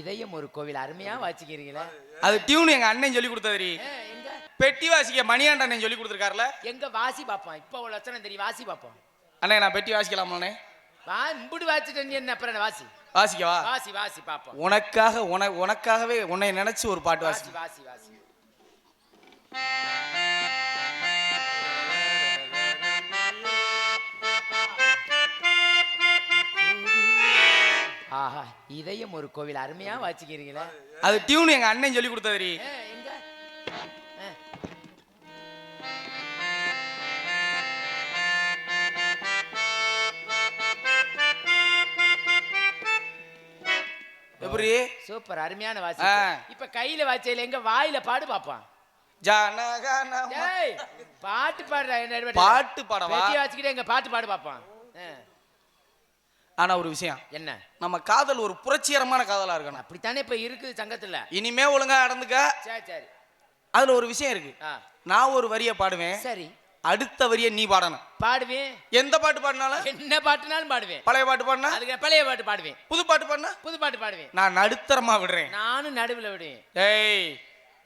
இதயம் ஒரு கோவில். அருமையா வாசிக்கிறீங்களே. அது டியூன் எங்க அண்ணன் சொல்லி கொடுத்ததுரி பெட்டி வாசிக்க மணியாண்ட அண்ணன் சொல்லி கொடுத்துருக்காருல. எங்க வாசி பாப்போம். இப்ப ஒரு லட்சணம் தெரியும். வாசி பாப்போம். அண்ணே நான் பெட்டி வாசிக்கலாமாண்ணே வா இம்புடு வாசிட்டு நீ என்ன? அப்புறம் வாசி. வாசிக்கவா? வாசி வாசி பாப்போம். உனக்காக உன உனக்காகவே உன்னை நினைச்சு ஒரு பாட்டு வாசி வாசி வாசி. ஆஹா இதயம் ஒரு கோவில். அருமையா வாசிக்கிறீங்களே. அது டியூன் எங்க அண்ணன் சொல்லி. எப்படி? சூப்பர் அருமையான வாசி. இப்ப கையில வாச்சையில எங்க வாயில பாடு பாப்பான் பாட்டு பாடுற? பாட்டு பாடவா? பெட்டி வாசிக்கிட்டே எங்க பாட்டு பாடு பாப்பான். ஆனா ஒரு விஷயம். என்ன? நம்ம காதல் ஒரு புரட்சிகரமான காதலா இருக்கணும். அப்படித்தானே இப்ப இருக்குது சங்கத்துல? இனிமே ஒழுங்கா நடந்துக்க. சரி சரி. அதுல ஒரு விஷயம் இருக்கு. நான் ஒரு வரிய பாடுவேன். சரி. அடுத்த வரிய நீ பாடணும். பாடுவேன்? எந்த பாட்டு பாடினாலும். என்ன பாட்டுனாலும் பாடுவேன். பழைய பாட்டு பாடினா. அதுக்கு பழைய பாட்டு பாடுவேன். புது பாட்டு பாடினா. புது பாட்டு பாடுவேன். நான் நடுத்தரமா விடுறேன். நானும் நடுவுல விடுவேன். ஏய்.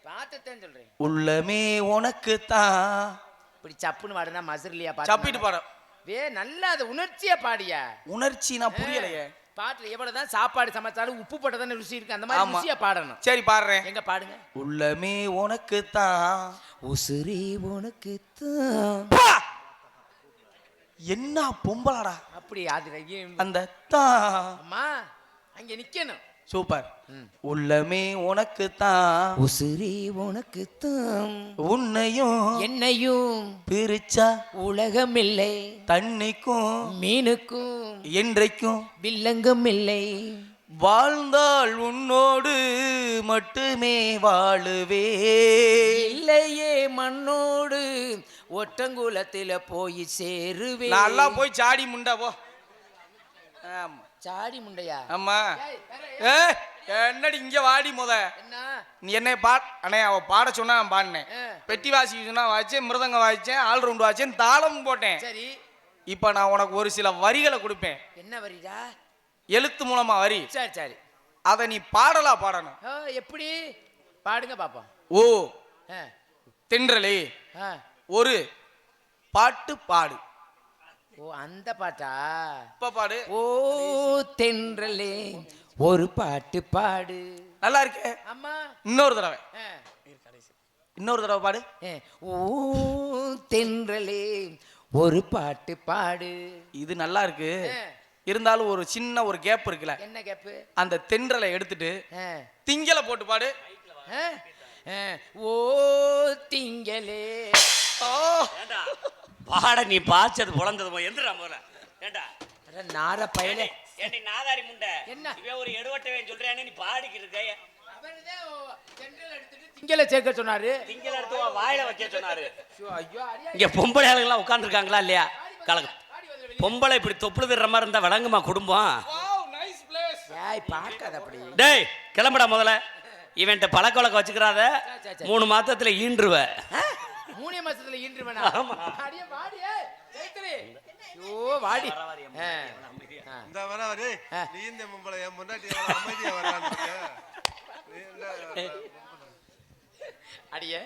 பாத்தத்தான் சொல்றேன். உள்ளமே உனக்கு தான் இப்படி சப்புன்னு பாடுனா மசுரலியா பாட்டு சப்பிட்டு பாட. வே நல்லா அது உணர்ச்சியா பாடியா. உணர்ச்சி நான் புரியலையே. பாட்டுல எவ்வளவுதான் சாப்பாடு சமைச்சாலும் உப்பு போட்டதானே ருசி இருக்கு. அந்த மாதிரி. ருசியா பாடணும். சரி பாடுறேன். எங்க பாடுங்க? உள்ளமே உனக்கு தான் உசுரி உனக்கு தான்! என்ன பொம்பளாடா? அப்படி அது அந்த தான் அம்மா அங்க நிக்கணும். சூப்பர். உள்ளமே உனக்கு தான் உசுரி உனக்கு தான் உன்னையும் என்னையும் பிரிச்சா உலகம் இல்லை தண்ணிக்கும் மீனுக்கும் என்றைக்கும் வில்லங்கம் இல்லை வாழ்ந்தால் உன்னோடு மட்டுமே வாழுவே. இல்லையே மண்ணோடு ஒட்டங்குளத்தில போய் சேருவே. நல்லா போய் சாடி முண்டா போ. ஆமா. சாடி முண்டையா? ஆமா. என்னடி இங்க வாடி முத. என்ன? நீ என்னை பா அண்ணே அவ பாட சொன்னா நான் பாடினேன். பெட்டி வாசிக்க சொன்னா வாசிச்சேன் மிருதங்க வாசிச்சேன் ஆல் ரவுண்ட் வாசிச்சேன் தாளமும் போட்டேன். சரி. இப்போ நான் உனக்கு ஒரு சில வரிகளை கொடுப்பேன். என்ன வரிடா? எழுத்து மூலமா வரி. சரி சரி. அதை நீ பாடலா பாடணும். எப்படி? பாடுங்க பாப்போம். ஓ. தென்றலே. ஒரு பாட்டு பாடு. ஓ அந்த பாட்டா? இப்ப பாடு. ஓ தென்றலே ஒரு பாட்டு பாடு. நல்லா இருக்கே. அம்மா. இன்னொரு தடவை. இன்னொரு தடவை பாடு. ஆ. ஓ தென்றலே ஒரு பாட்டு பாடு. இது நல்லா இருக்கு. இருந்தாலும் ஒரு சின்ன ஒரு கேப் இருக்குல்ல. என்ன கேப்பு அந்த தென்றலை எடுத்துட்டு திங்களை போட்டு பாடு. ஓ திங்களே. ஓ பாட நீ பாய்ச்சது புலந்தது போய் எந்திரா முதல்ல. ஏண்டா? அட நார பயலே. ஏண்டி நாதாரி முண்டை? என்ன? இவன் ஒரு எடுவட்டவே சொல்றேன்னு நீ பாடிக்கிட்டு இருக்க திங்கள சேர்க்க சொன்னாரு. திங்கள எடுத்து வாயில வைக்க சொன்னாரு. இங்க பொம்பளை ஆளுங்கெல்லாம் உட்காந்துருக்காங்களா இல்லையா? கலகம் பொம்பளை இப்படி தொப்புளு விடுற மாதிரி இருந்தா விளங்குமா குடும்பம்? நைஸ் பிளேஸ் ஏய் பார்க்காத அப்படி. டேய் கிளம்புடா முதல்ல. இவன்ட்ட பழக்க வழக்கம் வச்சுக்கிறாத. மூணு மாசத்துல ஈன்றுவ. ஆ? மூணே மாசத்துல ஈன்று வேணா ஆமா. அடியே வாடி ஏய், ஜெயத்ரி. ஐயோ வாடி. இந்த வர வரே. நீ இந்த மும்பளை என் முன்னாடி அமைதியா வரான்னு அடியே.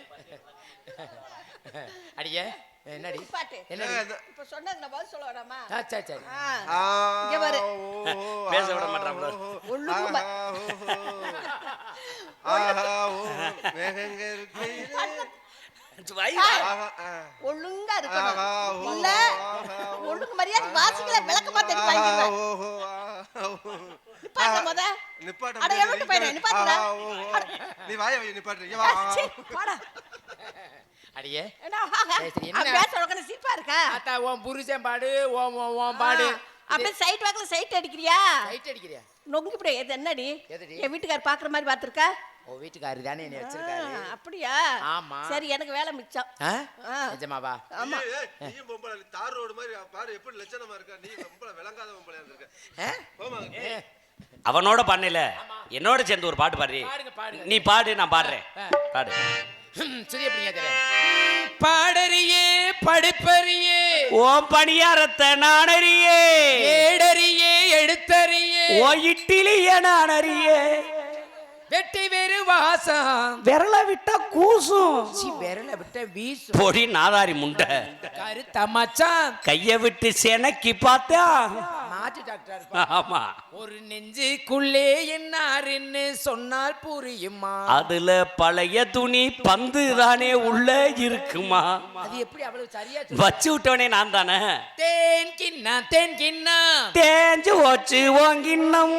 அடியே என்னடி? பாட்டு. என்னடி? இப்ப சொன்னது நான் பதில் சொல்ல வேணாமா ஆ, சரி சரி. இங்க பாரு. பேச விட மேகங்க இருக்கையிலே. ஒழுங்கா இருக்கணும். இல்ல. ஒழுங்கு மரியாதை வாசிக்கல விளக்கமா ஆஹா, வாங்கிடுவேன். நிப்பாட்ட முத. நிப்பாட்ட அட, பையனே, நிப்பாட்டுடா. நீ வாய வை, நிப்பாட்டு. இங்க வா. போடா அடியே. என்ன? பேச உனக்கு சிரிப்பா இருக்கா? ஆத்தா உன் புருஷன் பாடு ஓம் ஓம் பாடு. அப்படியே சைட் வாக்குல சைட் அடிக்கிறியா? அடிக்கிறியா? நொங்கு இப்படி இது என்னடி? என் வீட்டுக்கார் பாக்குற மாதிரி பாத்துருக்கா ஓ வீட்டுக்காரி தானே என்னை வச்சிருக்காரு. அப்படியா? ஆமா. சரி எனக்கு வேலை மிச்சம். நிஜமாவா ஆமா. நீயும் பொம்பளை, தார் ரோடு மாதிரி பாரு எப்படி லட்சணமா இருக்கா? நீ பொம்பளை விளங்காத பொம்பளையா இருக்க அவனோட பண்ணல. என்னோட சேர்ந்து ஒரு பாட்டு பாடுறி. நீ பாடு நான் பாடுறேன். பாடு. சரி எப்படிங்க பாடறியே படிப்பறியே. ஓம் பணியாரத்தை நானறியே. ஏடறியே எடுத்தறியே. ஓ இட்டிலிய நானறியே. வெட்டி வாசம். விரல விட்டா கூசும். சி விரல விட்ட வீசு பொடி நாதாரி முண்டை. கருத்த மச்சான். கைய விட்டு செனக்கி பார்த்தா. மாட்டு டாக்டர் ஆமா. ஒரு நெஞ்சுக்குள்ளே என்னாருன்னு சொன்னால் புரியுமா? அதுல பழைய துணி பந்து தானே உள்ள இருக்குமா? அது எப்படி அவ்வளவு சரியா சொல்லு? வச்சு விட்டவனே நான் தானே? தேன் கிண்ணா தேன் கிண்ணா. தேஞ்சு ஓச்சு ஓங்கின்னம்.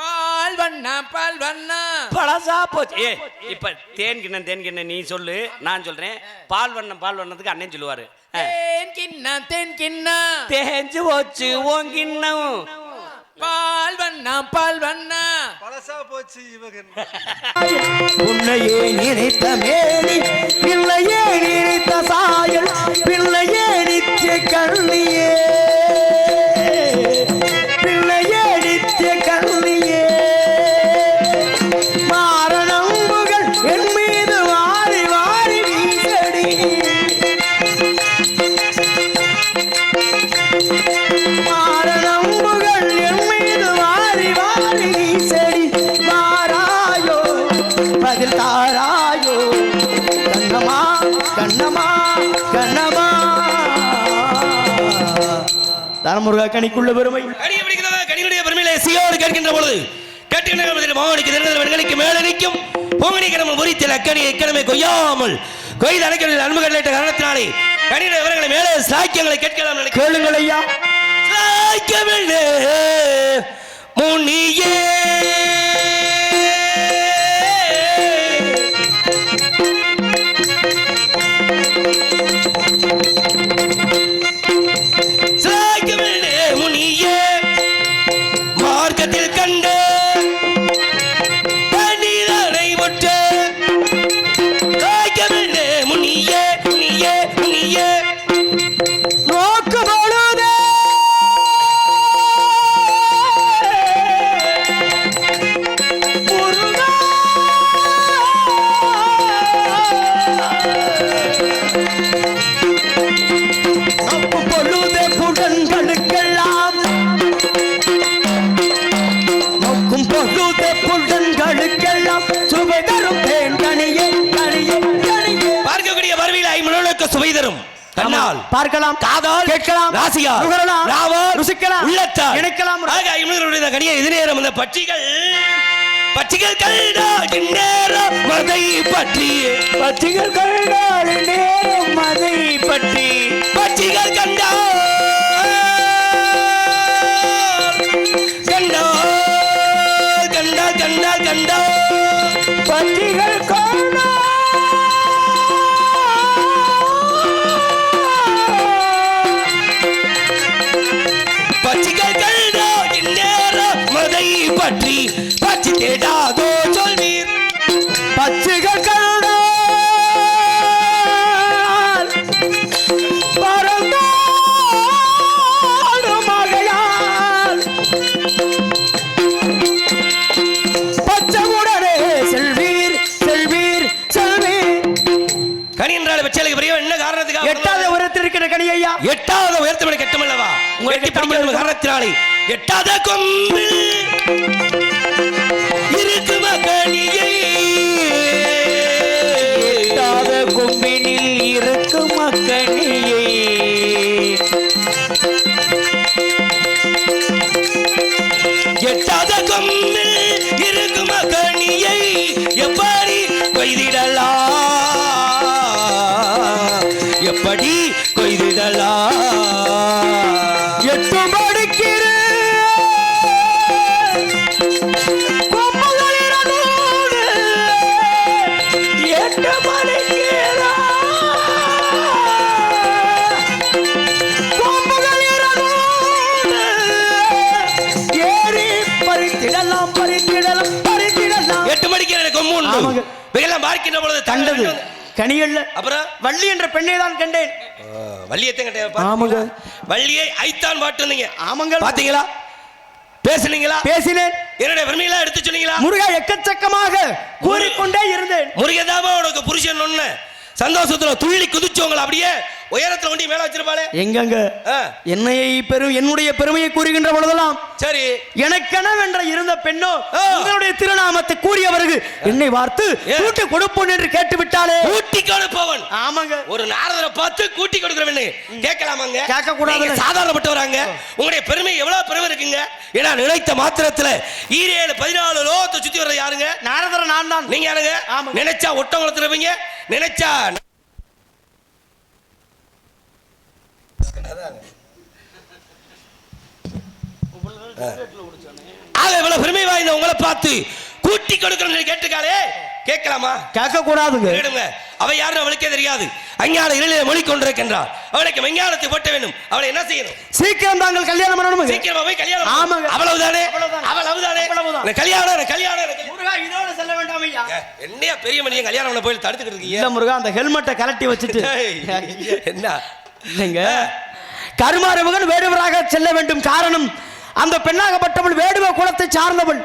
பால் வண்ணா பால் வண்ணா. பழசா போச்சு. ஏ இப்ப தேன் கிண்ணம் தேன் கிண்ணம் நீ சொல்லு நான் சொல்றேன். பால் வண்ணம் பால் வண்ணத்துக்கு அண்ணன் சொல்லுவாரு. தேன் கிண்ணா தேன் கிண்ணா தேஞ்சு ஓச்சு ஓங்கின்னம் பால் வண்ணா பால் வண்ணா. பழசா போச்சு இவங்க. உன்னையே நினைத்த மேனி பிள்ளையே நினைத்த சாயல் பிள்ளையே நித்திய கண்ணியே. தரமுருகா கணிக்குள்ள பெருமை. கனியுடைய பெருமையிலே சியோடு கேட்கின்ற பொழுது கேட்டுகின்ற மாவனிக்கு திருநெல் வெண்களுக்கு மேலே நிற்கும். பூங்கனி கிழமை முறித்தில் அக்கனியை இக்கணமே கொய்யாமல். கொய்து அணைக்களில் அன்புகள் இட்ட காரணத்தினாலே கனியுடைய விவரங்களை மேலே சாக்கியங்களை கேட்கலாம். கேளுங்கள் ஐயா. சாய்க்கவில்லை முனியே பார்க்கலாம் காதால் கேட்கலாம் ராசியால் நுகரலாம் நாவால் ருசிக்கலாம் உள்ளத்தால் இணைக்கலாம். ஆக இது நேரம் இந்த பட்சிகள். பட்சிகள் கண்டா இந்நேரம் மதை பற்றி. பச்சிகள் கண்டால் நேரம் அதை பற்றி. பட்சிகள் கண்டா கண்டா கண்டா கண்டா கண்டா பச்சிகள் பட்சிகள் உங்களுக்கு பிடிக்கிற காரணத்தினாலே எட்டாத கொம்பு இருக்கு மகனியை. எட்டாத கொம்பினில் இருக்கும் மக்கணியை எட்டாத கொம்பு இருக்கு மகனியை. எப்படி கொய்திடலாம் எப்படி கண்டது. கனியல்ல. அப்புறம்? வள்ளி என்ற பெண்ணை தான் கண்டேன். வள்ளியத்தை கட்ட ஆமாங்க. வள்ளியை ஐத்தான் பாட்டு வந்தீங்க ஆமாங்க. பாத்தீங்களா? பேசுனீங்களா? பேசினேன். என்னுடைய பெருமையெல்லாம் எடுத்து சொன்னீங்களா? முருகா எக்கச்சக்கமாக கூறிக்கொண்டே இருந்தேன். முருகதாமா உனக்கு புருஷன் ஒண்ணு. சந்தோஷத்துல துள்ளி குதிச்சவங்களை அப்படியே உயரத்துல ஒண்டி மேல வச்சிருப்பாளே. எங்கங்க? என்னையை பெரும் என்னுடைய பெருமையை கூறுகின்ற பொழுதெல்லாம் சரி. எனக்கெனவென்ற இருந்த பெண்ணோ. உங்களுடைய திருநாமத்தை கூறியவருக்கு என்னை வார்த்து ஏ. கூட்டு கொடுப்போன் என்று கேட்டு விட்டாலே கூட்டி கொடுப்பவன். ஆமாங்க. ஒரு நாரதரை பார்த்து கூட்டி கொடுக்கிறவன்னு கேட்கலாமாங்க? கேட்கக்கூடாது. நீங்க சாதாரணப்பட்டவராங்க. உங்களுடைய பெருமை எவ்வளவு பெருமை இருக்குங்க? ஏன்னா நினைத்த மாத்திரத்துல ஈரேழு பதினாலு லோகத்தை சுத்தி வர்றது யாருங்க? நாரதர நான் தான் நீங்க யாருங்க. நினைச்சா ஒட்டம் வளர்த்துருப்பீங்க நினைச்சா ஆக இவ்வளவு பெருமை வாய்ந்த உங்களை பார்த்து கூட்டி கொடுக்கணும் கேட்டுக்காளே கேட்கலாமா? கேட்க கூடாதுங்க கேளுங்க. அவ யாருன்னு அவளுக்கே தெரியாது. அஞ்ஞான இருளிலே மொழி கொண்டிருக்கின்றார் அவளுக்கு மெஞ்ஞானத்தை போட்ட வேண்டும். அவளை என்ன செய்யணும்? சீக்கிரம் தாங்கள் கல்யாணம் பண்ணணும் சீக்கிரமா போய் கல்யாணம். ஆமாங்க. அவ்வளவுதானே? அவ்வளவுதான். அவ்வளவுதானே? கல்யாணம் கல்யாணம். முருகா இதோட செல்ல வேண்டாம் ஐயா. என்னையா பெரிய மனிதன் கல்யாணம் பண்ண போய் தடுத்துக்கிட்டு இருக்கீங்க? முருகா அந்த ஹெல்மெட்டை கலட்டி வச்சுட்டு. என்ன? இல்லைங்க. கருமாறவர்கள் வேடுவராக செல்ல வேண்டும் காரணம் அந்த பெண்ணாகப்பட்டவள் வேடுவ குலத்தை சார்ந்தவள்.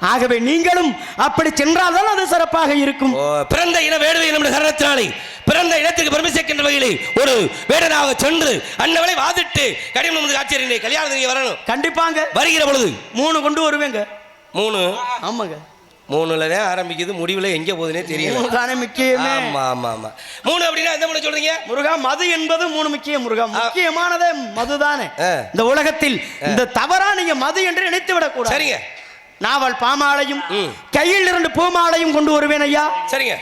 ஆகவே நீங்களும் அப்படி சென்றால்தான் அது சிறப்பாக இருக்கும். பிறந்த இன வேடுவை நம்முடைய சரணத்தினாலே பிறந்த இனத்துக்கு பெருமை சேர்க்கின்ற வகையிலே ஒரு வேடனாக சென்று அன்னவளை வாதிட்டு வந்து காட்சி கல்யாணம் நீங்க வரணும். கண்டிப்பாங்க. வருகிற பொழுது. மூணு கொண்டு வருவேங்க. மூணு. ஆமாங்க. மூணுல தான் ஆரம்பிக்குது முடிவுல எங்க போகுதுன்னே தெரியல. தானே முக்கியமே. ஆமா ஆமா ஆமா. மூணு அப்படின்னா எந்த மூணு சொல்றீங்க? முருகா மது என்பது மூணு முக்கியம் முருகா. முக்கியமானதே மதுதானே. ஆ. இந்த உலகத்தில் இந்த தவறா நீங்க மது என்று நினைத்து விடக்கூடாது. சரிங்க. நாவல் பாமாலையும். கையில் இரண்டு பூமாலையும் கொண்டு வருவேன் ஐயா. சரிங்க.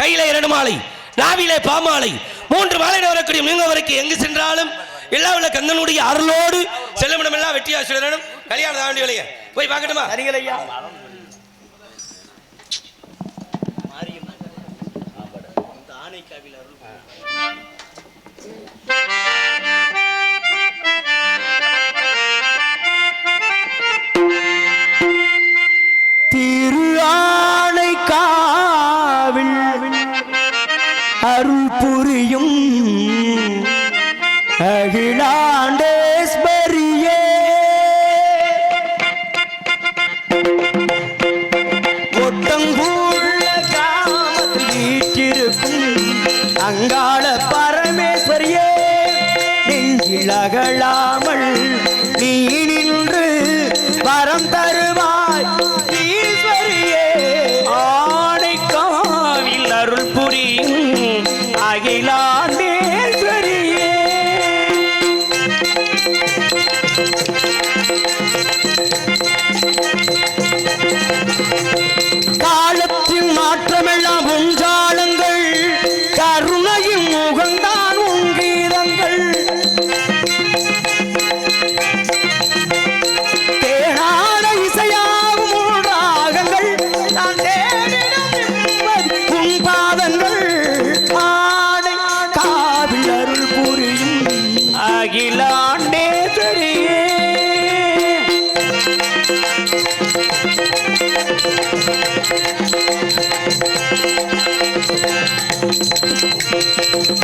கையில இரண்டு மாலை நாவிலே பாமாலை. மூன்று மாலை வரக்கூடிய நீங்க வரைக்கும் எங்கு சென்றாலும் எல்லா உள்ள கந்தனுடைய அருளோடு செல்லுமிடம் எல்லாம் வெற்றியா சொல்லணும் கல்யாணம் தாண்டி போய் பார்க்கட்டுமா? சரிங்கள் ஐயா. திரு காலத்தின் மாற்றமெல்லாம் உஞ்சாலங்கள் கருணையின் முகம்தான் உங்கீதங்கள் தேனான இசையாகும் ராகங்கள் நான் பாதங்கள். ஆடை புரியும்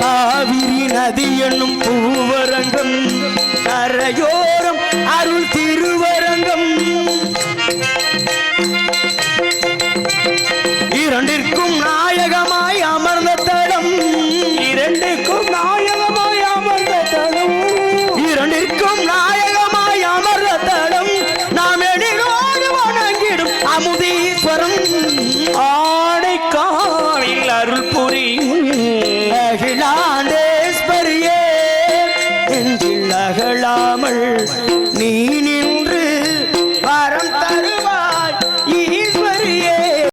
காவிரி நதி என்னும் பூவரங்கம் கரையோரம் அருள் திருவரங்கம். இரண்டிற்கும் நாயகமாய் அமர்ந்த தடம் இரண்டிற்கும் நாய